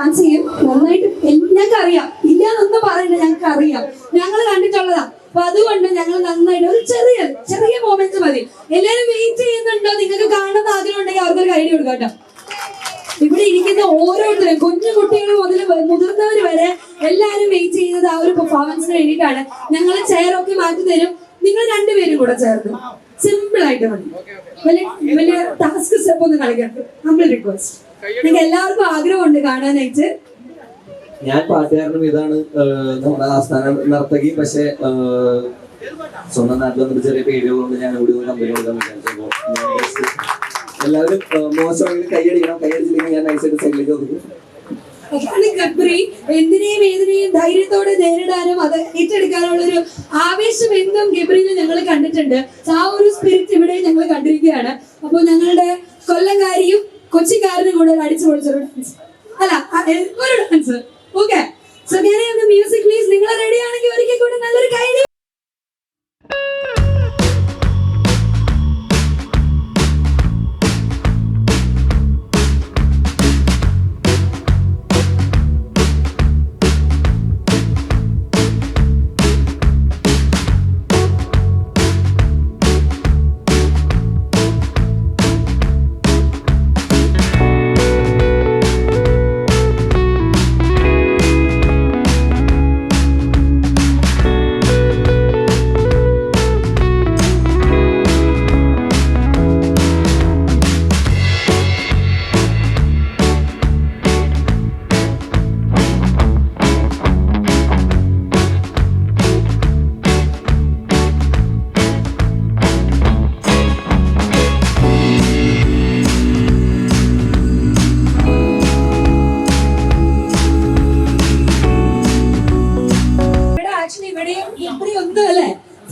ചെയ്യും. നന്നായിട്ട്. ഞങ്ങൾക്ക് അറിയാം ഇല്ലാന്നൊന്നും പറയണ്ട ഞങ്ങൾക്ക് അറിയാം ഞങ്ങൾ കണ്ടിട്ടുള്ളതാ. അപ്പൊ അതുകൊണ്ട് ഞങ്ങൾ നന്നായിട്ട് ഒരു ചെറിയ ചെറിയ മൊമെന്റ്സ് മതി. എല്ലാരും വെയിറ്റ് ചെയ്യുന്നുണ്ടോ? നിങ്ങൾക്ക് കാണുന്ന ആഗ്രഹം ഉണ്ടെങ്കിൽ അവർക്കൊരു ഐഡിയ കൊടുക്കാം ഇവിടെ ഇരിക്കുന്ന ഓരോരുത്തരും കുഞ്ഞു കുട്ടികൾ മുതൽ മുതിർന്നവർ വരെ എല്ലാരും വെയിറ്റ് ചെയ്യുന്നത് ആ ഒരു പെർഫോമൻസിന് വേണ്ടിയിട്ടാണ്. ഞങ്ങൾ ചെയറൊക്കെ മാറ്റി തരും. നിങ്ങൾ രണ്ടുപേരും കൂടെ ചേർന്ന്. സിമ്പിൾ ആയിട്ട് മതി. വലിയ വലിയ ടാസ്ക് സ്റ്റെപ്പ് ഒന്നും കളിക്കരുത്. നമ്മൾ റിക്വസ്റ്റ് നിങ്ങൾക്ക് എല്ലാവർക്കും ആഗ്രഹമുണ്ട് കാണാനായിട്ട്. ഞാൻ പാട്ടുകാരനും ഇതാണ് നമ്മുടെ ആസ്ഥാന നർത്തകി. പക്ഷെ സ്വന്തം നാട്ടിൽ വന്നിട്ട് ചെറിയ പേടികളുണ്ട് ഞാൻ ഇവിടെ കമ്പനി കൊടുക്കാൻ വിചാരിച്ചപ്പോ ഞാൻ just എല്ലാവരും ഏഹ്, മോശമാണെങ്കിൽ കൈയടിക്കണം കൈയടിച്ചില്ലെങ്കിൽ ഞാൻ നൈസായിട്ട് സൈഡിലേക്ക് ഒതുക്കും. ഗബ്രി എന്തിനേയും ഏതിനെയും ധൈര്യത്തോടെ നേരിടാനും അത് ഏറ്റെടുക്കാനുള്ള ഒരു ആവേശം എന്നും ഗബ്രിയിൽ ഞങ്ങൾ കണ്ടിട്ടുണ്ട്. ആ ഒരു സ്പിരിറ്റ് ഇവിടെ ഞങ്ങൾ കണ്ടിരിക്കുകയാണ്. അപ്പോൾ ഞങ്ങളുടെ കൊല്ലംകാരിയും കൊച്ചിക്കാരനും കൂടെ ഒരു അടിച്ചു പൊളിച്ചൊരു ഡാൻസ് അല്ല ഒരു ഡാൻസ് ഓക്കെ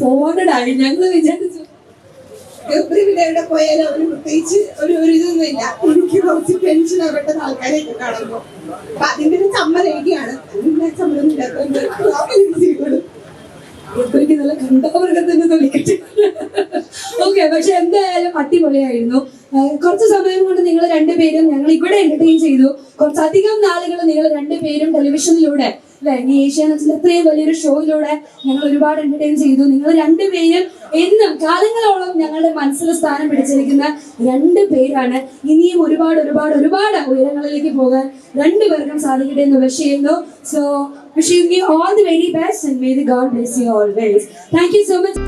ഫോർവേഡ് ആയി ഞങ്ങൾ വിചാരിച്ചു എവിടെ പോയാലും അവന് പ്രത്യേകിച്ച് ഒരു ഒരു ഇതൊന്നും ഇല്ല എനിക്ക് കുറച്ച് ടെൻഷൻ അവരുടെ ആൾക്കാരെയൊക്കെ കാണുമ്പോൾ അപ്പൊ അതിന്റെ ഒരു ചമ്മലൊക്കെയാണ് അതിന്റെ ചമ്മലൊന്നും ഇല്ലാത്തതുകൊണ്ട് ഓക്കെ പക്ഷെ എന്തായാലും അടിപൊളിയായിരുന്നു. കുറച്ച് സമയം കൊണ്ട് നിങ്ങൾ രണ്ടുപേരും ഞങ്ങൾ ഇവിടെ എന്റർടൈൻ ചെയ്തു. കുറച്ചധികം നാളുകൾ നിങ്ങൾ രണ്ടുപേരും ടെലിവിഷനിലൂടെ അല്ലെ ഈ ഏഷ്യാനെറ്റിൽ ഇത്രയും വലിയൊരു ഷോയിലൂടെ ഞങ്ങൾ ഒരുപാട് എന്റർടൈൻ ചെയ്തു. നിങ്ങൾ രണ്ടുപേരും എന്നും കാലങ്ങളോളം ഞങ്ങളുടെ മനസ്സിൽ സ്ഥാനം പിടിച്ചിരിക്കുന്ന രണ്ട് പേരാണ്. ഇനിയും ഒരുപാട് ഒരുപാട് ഒരുപാട് ഉയരങ്ങളിലേക്ക് പോകാൻ രണ്ടുപേർക്കും സാധിക്കട്ടെ എന്ന് വിഷ് ചെയ്യുന്നു. So wish you all the very best and may the god bless you always thank you so much